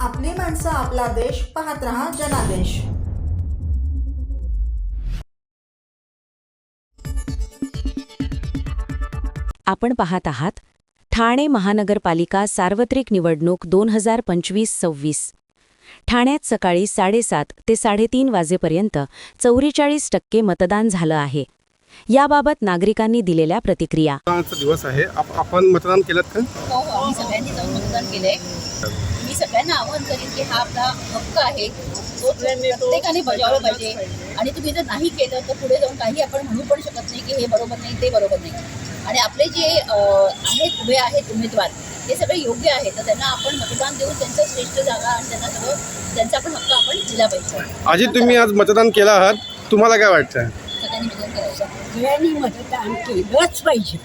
आपली माणसं आपला देश पाहत रहा जनादेश. आपण पाहत आहात ठाणे महानगरपालिका सार्वत्रिक निवडणूक दोन हजार पंचवीस सव्वीस. ठाण्यात सकाळी साडेसात ते साडेतीन वाजेपर्यंत चौवेचाळीस टक्के मतदान झालं आहे. याबाबत नागरिकांनी दिलेल्या प्रतिक्रिया. दिवस आहे. आप- आपण मतदान केलं का? हो हो. सगळ्यांनी आवाहन करीन की हा आपला हक्क आहे. तो प्रत्येकाने बजावला पाहिजे. आणि तुम्ही जर नाही केलं तर पुढे जाऊन काही आपण म्हणू पण शकत नाही की हे बरोबर नाही ते बरोबर नाही. आणि आपले जे आहेत उभे आहेत उमेदवार ते सगळे योग्य आहेत. तर त्यांना आपण मतदान देऊन त्यांचं श्रेष्ठ जागा आणि त्यांना सगळं त्यांचा पण हक्क आपण दिला पाहिजे. आजी तुम्ही आज मतदान केलं आहात. तुम्हाला काय वाटतं? सगळ्यांनी मतदान करायचं. सगळ्यांनी मतदान केलंच पाहिजे.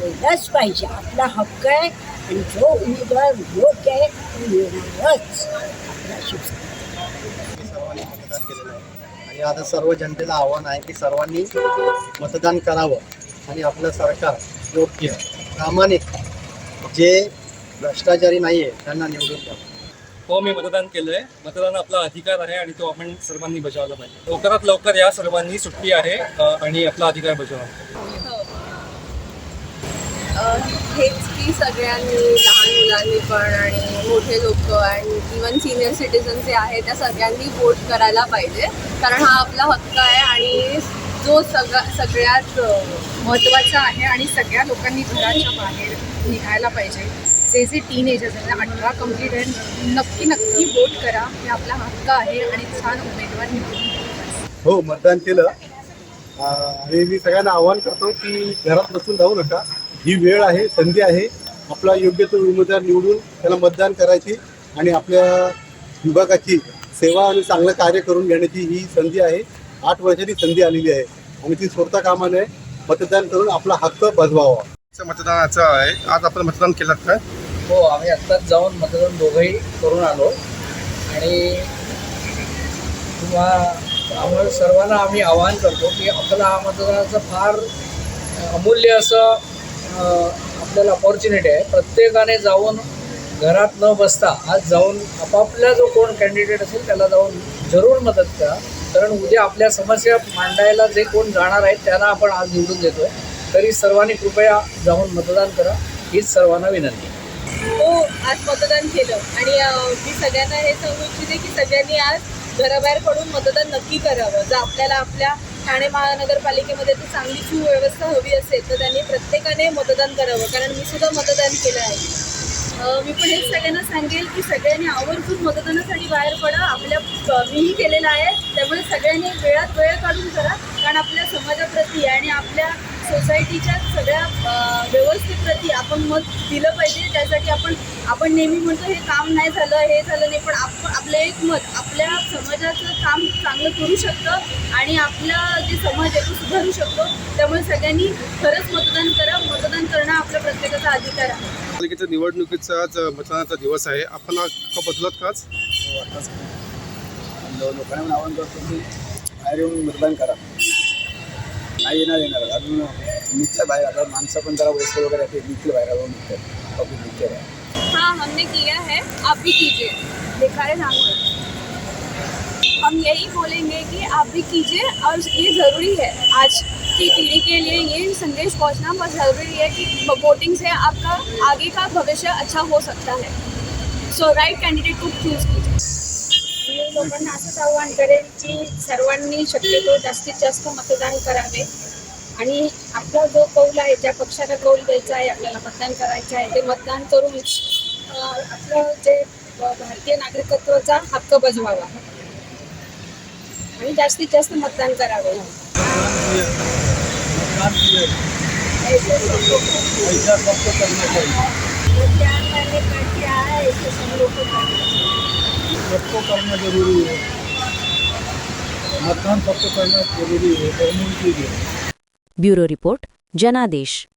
केलंच पाहिजे. आपला हक्क आहे. आणि जो उमेदवार योग्य आहे तो शिवसेना सर्वांनी मतदान केलेलं आहे आणि आता सर्व जनतेला आव्हान आहे की सर्वांनी मतदान करावं आणि आपलं सरकार योग्य प्रामाणिक जे भ्रष्टाचारी नाही आहे त्यांना निवडून द्यावं. हो मी मतदान केलंय. मतदान आपला अधिकार आहे आणि तो आपण सर्वांनी बजावला पाहिजे. लवकरात लवकर या सर्वांनी सुट्टी आहे आणि आपला अधिकार बजावा. हेच की सगळ्यांनी लहान मुलांनी पण आणि मोठे लोक आणि इवन सिनियर सिटीजन जे आहे त्या सगळ्यांनी वोट करायला पाहिजे. कारण हा आपला हक्क आहे आणि जो सगळा सगळ्यात महत्त्वाचा आहे आणि सगळ्या लोकांनी घराच्या बाहेर निघायला पाहिजे. जे जे टीन एजर्स आहेत अठरा कंप्लीट आहे नक्की नक्की वोट करा. हे आपला हक्क आहे आणि छान उमेदवार निवडून हो मतदान केलं. आणि मी सगळ्यांना आवाहन करतो की घरात बसून जाऊ नका. ही वेळ आहे संधी आहे आपला योग्य तो उमेदवार निवडून त्याला मतदान करायची आणि आपल्या विभागाची सेवा आणि चांगलं कार्य करून घेण्याची ही संधी आहे. आठ वर्षाची संधी आलेली आहे. आणि ती सोडता कामा नये मतदान करून आपला हक्क बजवावा. मतदानाचं आहे. आज आपण मतदान केलं का? हो आम्ही आत्ताच जाऊन मतदान दोघंही करून आलो. आणि तुम्हा आम्हाला सर्वांना आम्ही आवाहन करतो की आपला हा मतदानाचं फार अमूल्य असं आपल्याला अपॉर्च्युनिटी आहे. प्रत्येकाने जाऊन घरात न बसता आज जाऊन आपापला जो कोण कॅन्डिडेट असेल त्याला जाऊन जरूर मदत करा. कारण उद्या आपल्या समस्या मांडायला जे कोण जाणार आहेत त्यांना आपण आज निवडून देतो तरी सर्वांनी कृपया जाऊन मतदान करा. हीच सर्वांना विनंती. हो आज मतदान केलं. आणि मी सगळ्यांना हे सांगू इच्छिते की सगळ्यांनी आज घराबाहेर पडून मतदान नक्की करावं. जर आपल्याला आपल्या ठाणे महानगरपालिकेमध्ये जर चांगली सुव्यवस्था हवी असेल तर त्यांनी प्रत्येकाने मतदान करावं. कारण मी सुद्धा मतदान केलं आहे. मी पण हेच सगळ्यांना सांगेल की सगळ्यांनी आवर्जून मतदानासाठी बाहेर पडा. आपल्या मीही केलेलं आहे. त्यामुळे सगळ्यांनी वेळात वेळ काढून करा कारण आपल्या समाजाप्रती आणि आपल्या सोसायटीच्या सगळ्या व्यवस्थेप्रती आपण मत दिलं पाहिजे. त्यासाठी आपण आपण नेहमी म्हणतो हे काम नाही झालं हे झालं नाही. पण आप आपलं एक मत आपल्या समाजाचं काम चांगलं करू शकतं आणि आपला जे समाज आहे तो सुधारू शकतो. त्यामुळे सगळ्यांनी खरंच मतदान करा. मतदान करणं आपला प्रत्येकाचा अधिकार आहे. पालिकेच्या निवडणुकीचा आज मतदानाचा दिवस आहे. आपण बदलत का आज? लोकांना आवाहन करतो की बाहेर येऊन मतदान करा. नाही येणार येणार. अजून निघतं बाहेर आता माणसं पण जरा वयस्कर वगैरे ते निघतील बाहेर जाऊन निघतात पब्लिक निघते बाहेर हाँ। हमने किया है आप भी कीजिए। देखा है नाम हम यही बोलेंगे कि आप भी कीजिए और ये ज़रूरी है आज की पीढ़ी के लिए ये संदेश पहुँचना बहुत ज़रूरी है कि वोटिंग से आपका आगे का भविष्य अच्छा हो सकता है। सो राइट कैंडिडेट को चूज़ कीजिए। मी लोकांना असंच आवाहन करेन की सर्वांनी शक्यतो जास्तीत जास्त मतदान करावे। आणि आपला जो कौल आहे ज्या पक्षाला कौल द्यायचा आहे आपल्याला मतदान करायचं आहे ते मतदान करून आपलं जे भारतीय नागरिकत्वाचा हक्क बजवावा. आणि जास्तीत जास्त मतदान करावे. मतदान करने का सबको करना जरूरी है मतदान सबको करना जरूरी है બ્યુરો રિપોર્ટ જનાદેશ.